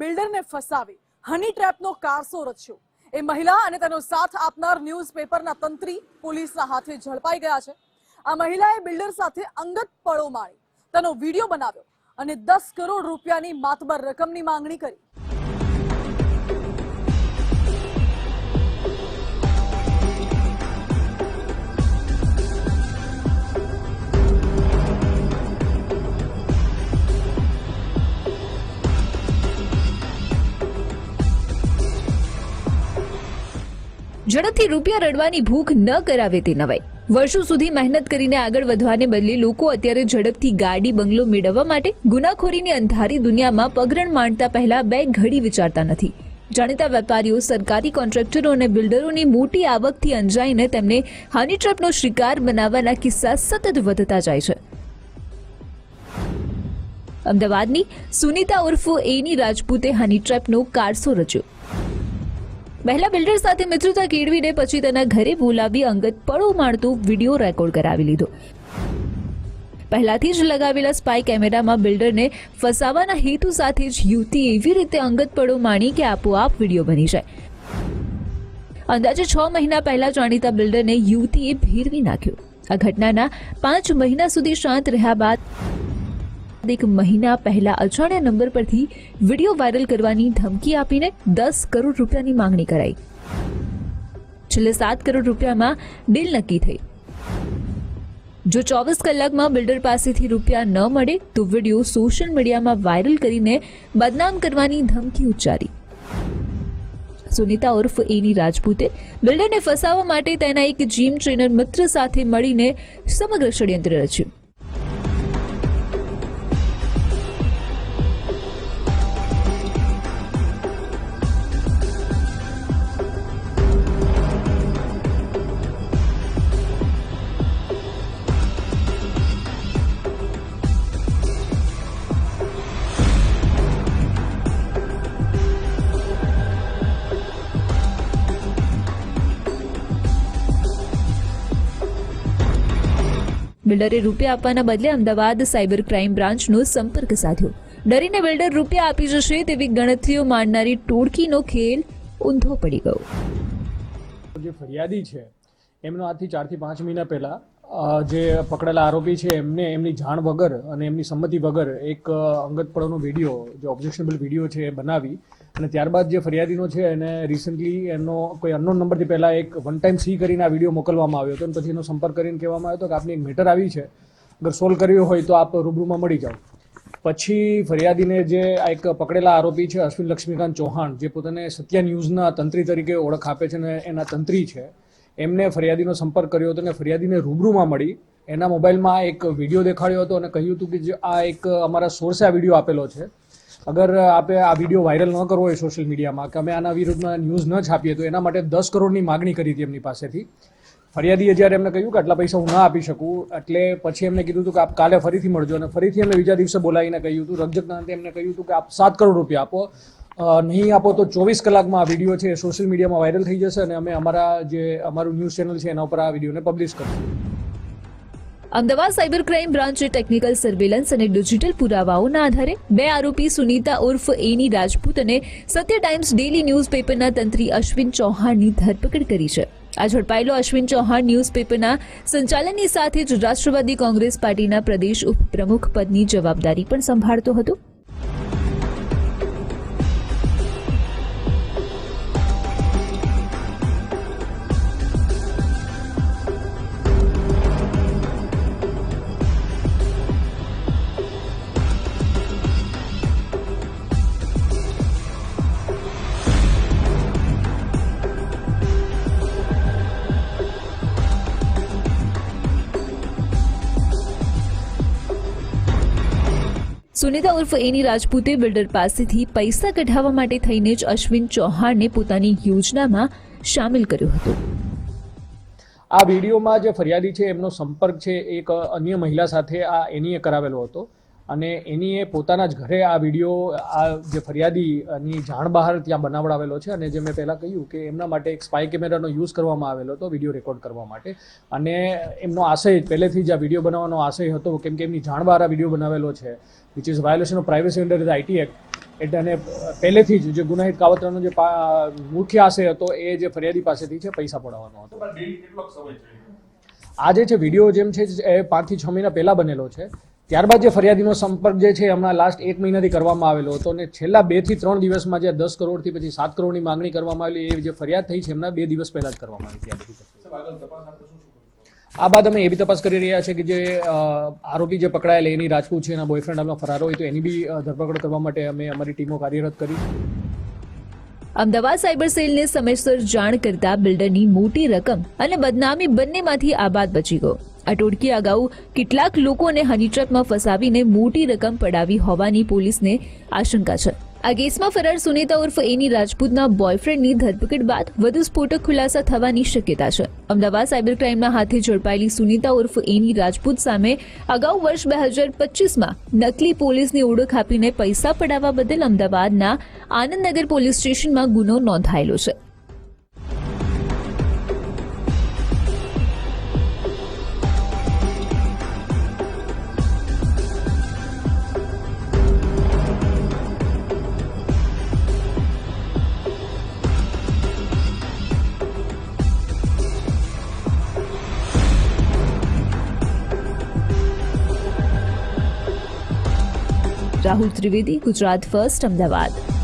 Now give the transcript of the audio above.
બિલ્ડરને ફસાવી હની ટ્રેપનો કારસો રચ્યો. એ મહિલા અને તેનો સાથ આપનાર ન્યૂઝપેપરના તંત્રી પોલીસના હાથે ઝડપાઈ ગયા છે. આ મહિલાએ બિલ્ડર સાથે અંગત પળો માણી તેનો વીડિયો બનાવ્યો અને દસ કરોડ રૂપિયાની માતબર રકમની માંગણી કરી. ઝડપથી રૂપિયા રડવાની ભૂખ ન કરાવે તે નવાય વર્ષો સુધી મહેનત કરીને આગળ વધવાને બદલે લોકો અત્યારે ઝડપથી ગાડી, બંગલો મેળવવા માટે ગુનાખોરીની અંધારી દુનિયામાં પગરણ માંડતા પહેલા બે ઘડી વિચારતા નથી. જાણીતા વેપારીઓ, સરકારી કોન્ટ્રાક્ટરો અને બિલ્ડરોની મોટી આવકથી અંજાઈને તેમને હની ટ્રેપનો શિકાર બનાવવાના કિસ્સા સતત વધતા જાય છે. અમદાવાદની સુનિતા ઉર્ફ એની રાજપૂતે હની ટ્રેપનો કારસો રચ્યો. પહેલા બિલ્ડર સાથે મિત્રતા કેળવીને પછી તેના ઘરે બોલાવી અંગત પળો મારતો વીડિયો રેકોર્ડ કરાવી લીધો. પહેલાથી જ લગાવેલા સ્પાય કેમેરામાં બિલ્ડરને ફસાવાના હેતુ સાથે જ યુવતી એવી રીતે અંગત પળો માણી કે આપોઆપ વીડિયો બની જાય. અંદાજે છ મહિના પહેલા જાણીતા બિલ્ડરને યુવતીએ ભેરવી નાખ્યો. આ ઘટનાના પાંચ મહિના સુધી શાંત રહ્યા બાદ એક મહિના પહેલા અજાણ્યા નંબર પરથી વીડિયો વાયરલ કરવાની ધમકી આપીને દસ કરોડ રૂપિયાની માંગણી કરાઈ. છેલ્લે સાત કરોડ રૂપિયામાં ડીલ નક્કી થઈ. જો ચોવીસ કલાકમાં બિલ્ડર પાસેથી રૂપિયા ન મળે, તો વીડિયો સોશિયલ મીડિયામાં વાયરલ કરીને બદનામ કરવાની ધમકી ઉચ્ચારી. સુનિતા ઉર્ફ એની રાજપૂતે બિલ્ડરને ફસાવવા માટે તેના એક જીમ ટ્રેનર મિત્ર સાથે મળીને સમગ્ર ષડયંત્ર રચ્યું. બિલ્ડરે રૂપિયા આપવાના બદલે અમદાવાદ સાયબર ક્રાઇમ બ્રાન્ચનો સંપર્ક સાધ્યો. ડરીને બિલ્ડર રૂપિયા આપી જશે તેવી ગણતરીઓ માંડનારી ટોળકીનો ખેલ ઊંધો પડી ગયો. જે ફરિયાદી છે, એમનો આજથી ચારથી પાંચ મહિના પહેલાં જે પકડેલા આરોપી છે, એમને એમની જાણ વગર અને એમની સંમતિ વગર એક અંગત પળોનો વીડિયો, જે ઓબ્જેક્શનેબલ વીડિયો છે, એ બનાવી અને ત્યારબાદ જે ફરિયાદીનો છે, એને રિસન્ટલી એનો કોઈ અનનોન નંબરથી પહેલાં એક વન ટાઈમ સી કરીને આ વીડિયો મોકલવામાં આવ્યો હતો. અને પછી એનો સંપર્ક કરીને કહેવામાં આવ્યો હતો કે આપની એક મેટર આવી છે. અગર સોલ્વ કર્યો હોય તો આપ રૂબરૂમાં મળી જાઓ. પછી ફરિયાદીને જે આ એક પકડેલા આરોપી છે, અશ્વિન લક્ષ્મીકાંત ચૌહાણ, જે પોતાને સત્ય ન્યૂઝના તંત્રી તરીકે ઓળખ આપે છે અને એના તંત્રી છે, એમને ફરિયાદીનો સંપર્ક કર્યો હતો અને ફરિયાદીને રૂબરૂમાં મળી એના મોબાઈલમાં એક વીડિયો દેખાડ્યો હતો અને કહ્યું હતું કે જે આ એક અમારા સોર્સે આ વીડિયો આપેલો છે. અગર આપે આ વીડિયો વાયરલ ન કરવો હોય સોશિયલ મીડિયામાં કે અમે આના વિરુદ્ધમાં ન્યૂઝ ન છાપીએ તો એના માટે દસ કરોડની માગણી કરી હતી એમની પાસેથી. ફરિયાદીએ જ્યારે એમને કહ્યું કે આટલા પૈસા હું ના આપી શકું, એટલે પછી એમને કીધું હતું કે આપ કાલે ફરીથી મળજો, અને ફરીથી એમને બીજા દિવસે બોલાવીને કહ્યું હતું રજકના અંતે એમને કહ્યું હતું કે આપ સાત કરોડ રૂપિયા આપો. નહીં આપો તો ચોવીસ કલાકમાં આ વીડિયો છે સોશિયલ મીડિયામાં વાયરલ થઈ જશે, અને અમે અમારા જે, અમારું ન્યૂઝ ચેનલ છે એના ઉપર આ વિડીયોને પબ્લિશ કરશું. અમદાવાદ સાયબર ક્રાઇમ બ્રાન્ચે ટેકનિકલ સર્વેલન્સ અને ડિજિટલ પુરાવાઓના આધારે બે આરોપી સુનીતા ઉર્ફ એની રાજપૂત અને સત્ય ટાઈમ્સ ડેલી ન્યૂઝપેપરના તંત્રી અશ્વિન ચૌહાણની ધરપકડ કરી છે. આ ઝડપાયેલો અશ્વિન ચૌહાણ ન્યૂઝપેપરના સંચાલનની સાથે જ રાષ્ટ્રવાદી કોંગ્રેસ પાર્ટીના પ્રદેશ ઉપપ્રમુખ પદની જવાબદારી પણ સંભાળતો હતો. સુનીતા ઉર્ફ એની રાજપૂતે બિલ્ડર પાસેથી પૈસા કઢાવવા માટે થઈને જ અશ્વિન ચૌહાણને પોતાની યોજનામાં સામેલ કર્યો હતો. આ વિડીયોમાં જે ફરિયાદી છે, એમનો સંપર્ક છે, એક અન્ય મહિલા સાથે આ એનીએ કરાવેલો હતો. અને એની એ પોતાના જ ઘરે આ વીડિયો આ જે ફરિયાદીની જાણ બહાર ત્યાં બનાવડાવેલો છે અને જે મેં પહેલાં કહ્યું કે એમના માટે એક સ્પાય કેમેરાનો યુઝ કરવામાં આવેલો હતો વીડિયો રેકોર્ડ કરવા માટે. અને એમનો આશય પહેલેથી જ આ વીડિયો બનાવવાનો આશય હતો કેમ કે એમની જાણ બહાર આ વીડિયો બનાવેલો છે which is violation of privacy under the IT act એટલે અને પહેલેથી જ જે ગુનાહિત કાવતરાનો જે મુખ્ય આશય હતો એ જે ફરિયાદી પાસેથી છે પૈસા પડાવવાનો હતો. આ જે છે વીડિયો જેમ છે એ પાંચથી છ મહિના પહેલાં બનેલો છે. ત્યારબાદ જે ફરિયાદીનો સંપર્ક જે છે હમણાં લાસ્ટ એક મહિનાથી કરવામાં આવેલો હતો અને છેલ્લા બેથી ત્રણ દિવસમાં જે દસ કરોડથી પછી સાત કરોડની માંગણી કરવામાં આવેલી એ જે ફરિયાદ થઈ છે એમના બે દિવસ પહેલા જ કરવામાં આવી હતી આ આપણે બાદ અમે એ બી તપાસ કરી રહ્યા છે કે જે આરોપી જે પકડાયેલ એની રાજપૂત છે, એના બોયફ્રેન્ડ હાલમાં ફરાર હોય તો એની બી ધરપકડ કરવા માટે અમે અમારી ટીમો કાર્યરત કરી. અમદાવાદ સાયબર સેલને સમયસર જાણ કરતા બિલ્ડરની મોટી રકમ અને બદનામી બંનેમાંથી આબાદ બચી ગયો. આ અગાઉ કેટલાક લોકોને હનીટ્રેપમાં ફસાવીને મોટી રકમ પડાવી હોવાની પોલીસને આશંકા છે. આ કેસમાં ફરાર સુનેતા ઉર્ફ એની રાજપૂતના બોયફ્રેન્ડની ધરપકડ બાદ વધુ સ્ફોટક ખુલાસા થવાની શક્યતા છે. અમદાવાદ સાયબર ક્રાઇમના હાથે ઝડપાયેલી સુનીતા ઉર્ફ એની રાજપૂત સામે અગાઉ વર્ષ બે હજાર પચીસમાં નકલી પોલીસની ઓળખ આપીને પૈસા પડાવવા બદલ અમદાવાદના આનંદનગર પોલીસ સ્ટેશનમાં ગુનો નોંધાયેલો છે. રાહુલ ત્રિવેદી ગુજરાત ફર્સ્ટ અમદાવાદ.